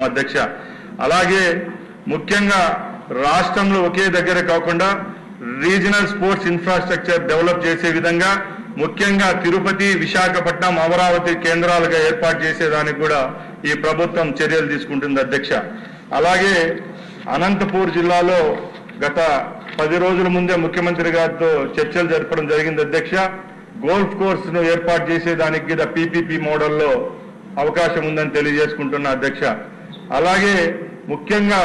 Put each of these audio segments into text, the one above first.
అధ్యక్ష. అలాగే ముఖ్యంగా రాష్ట్రంలో ఒకే దగ్గర కాకుండా రీజనల్ స్పోర్ట్స్ ఇన్ఫ్రాస్ట్రక్చర్ డెవలప్ చేసే విధంగా ముఖ్యంగా తిరుపతి విశాఖపట్నం అమరావతి కేంద్రాలుగా ఏర్పాటు చేసేదానికి కూడా ఈ ప్రభుత్వం చర్యలు తీసుకుంటుంది అధ్యక్ష. అలాగే అనంతపూర్ జిల్లాలో గత పది రోజుల ముందే ముఖ్యమంత్రి గారితో చర్చలు జరపడం జరిగింది. అధ్యక్ష గోల్ఫ్ కోర్సును ఏర్పాటు చేసేదానికి గీత పీపీపీ మోడల్లో అవకాశం ఉందని తెలియజేసుకుంటున్నా అధ్యక్ష. అలాగే ముఖ్యంగా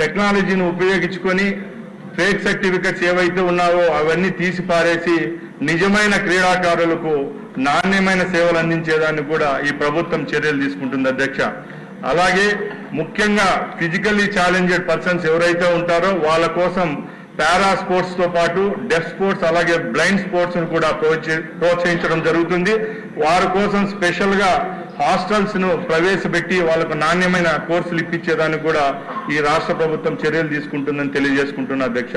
టెక్నాలజీని ఉపయోగించుకొని ఫేక్ సర్టిఫికెట్స్ ఏవైతే ఉన్నావో అవన్నీ తీసి పారేసి నిజమైన క్రీడాకారులకు నాణ్యమైన సేవలు అందించేదాన్ని కూడా ఈ ప్రభుత్వం చర్యలు తీసుకుంటుంది అధ్యక్ష. అలాగే ముఖ్యంగా ఫిజికల్లీ ఛాలెంజెడ్ పర్సన్స్ ఎవరైతే ఉంటారో వాళ్ళ కోసం పారా స్పోర్ట్స్తో పాటు డెఫ్ స్పోర్ట్స్ అలాగే బ్లైండ్ స్పోర్ట్స్ను కూడా ప్రోత్స- ప్రోత్సహించడం జరుగుతుంది. వారి కోసం స్పెషల్గా హాస్టల్స్ను ప్రవేశపెట్టి వాళ్ళకు నాణ్యమైన కోర్సులు ఇప్పించేదానికి కూడా ఈ రాష్ట్ర ప్రభుత్వం చర్యలు తీసుకుంటుందని తెలియజేసుకుంటున్న అధ్యక్ష.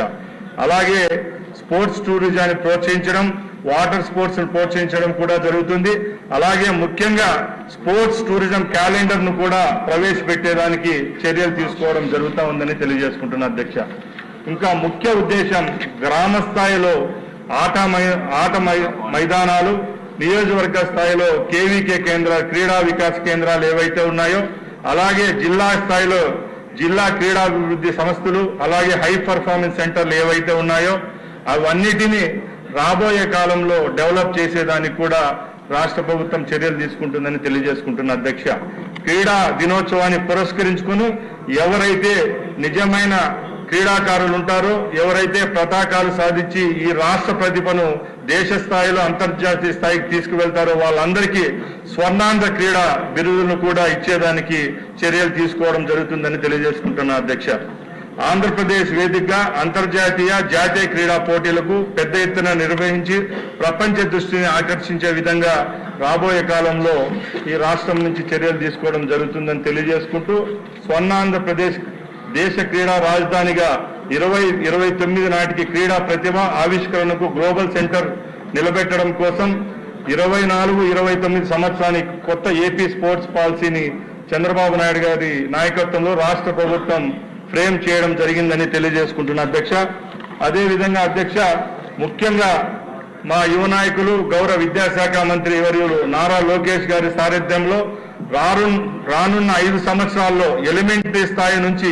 అలాగే స్పోర్ట్స్ టూరిజాన్ని ప్రోత్సహించడం వాటర్ స్పోర్ట్స్ను ప్రోత్సహించడం కూడా జరుగుతుంది. అలాగే ముఖ్యంగా స్పోర్ట్స్ టూరిజం క్యాలెండర్ను కూడా ప్రవేశపెట్టేదానికి చర్యలు తీసుకోవడం జరుగుతూ ఉందని తెలియజేసుకుంటున్న అధ్యక్ష. ఇంకా ముఖ్య ఉద్దేశం గ్రామ స్థాయిలో ఆట మై- ఆట మై- మైదానాలు నియోజకవర్గ స్థాయిలో కేవీకే కేంద్ర క్రీడా వికాస్ కేంద్రాలు ఏవైతే ఉన్నాయో అలాగే జిల్లా స్థాయిలో జిల్లా క్రీడాభివృద్ధి సంస్థలు అలాగే హై పర్ఫార్మెన్స్ సెంటర్లు ఏవైతే ఉన్నాయో అవన్నిటినీ రాబోయే కాలంలో డెవలప్ చేసేదానికి కూడా రాష్ట్ర ప్రభుత్వం చర్యలు తీసుకుంటుందని తెలియజేసుకుంటున్న అధ్యక్ష. క్రీడా దినోత్సవాన్ని పురస్కరించుకుని ఎవరైతే నిజమైన క్రీడాకారులు ఉంటారో ఎవరైతే పతాకాలు సాధించి ఈ రాష్ట్ర ప్రతిభను దేశ స్థాయిలో అంతర్జాతీయ స్థాయికి తీసుకువెళ్తారో వాళ్ళందరికీ స్వర్ణాంధ్ర క్రీడా బిరుదులను కూడా ఇచ్చేదానికి చర్యలు తీసుకోవడం జరుగుతుందని తెలియజేసుకుంటున్నా అధ్యక్ష. ఆంధ్రప్రదేశ్ వేదికగా అంతర్జాతీయ జాతీయ క్రీడా పోటీలకు పెద్ద ఎత్తున నిర్వహించి ప్రపంచ దృష్టిని ఆకర్షించే విధంగా రాబోయే కాలంలో ఈ రాష్ట్రం నుంచి చర్యలు తీసుకోవడం జరుగుతుందని తెలియజేసుకుంటూ స్వర్ణాంధ్రప్రదేశ్ దేశ క్రీడా రాజధానిగా ఇరవై ఇరవై తొమ్మిది నాటికి క్రీడా ప్రతిభ ఆవిష్కరణకు గ్లోబల్ సెంటర్ నిలబెట్టడం కోసం ఇరవై నాలుగు ఇరవై తొమ్మిది సంవత్సరానికి కొత్త ఏపీ స్పోర్ట్స్ పాలసీని చంద్రబాబు నాయుడు గారి నాయకత్వంలో రాష్ట్ర ప్రభుత్వం ఫ్రేమ్ చేయడం జరిగిందని తెలియజేసుకుంటున్న అధ్యక్ష. అదేవిధంగా అధ్యక్ష ముఖ్యంగా మా యువ నాయకులు గౌరవ విద్యాశాఖ మంత్రి వర్యులు నారా లోకేష్ గారి సారథ్యంలో రాను రానున్న ఐదు సంవత్సరాల్లో ఎలిమెంటరీ స్థాయి నుంచి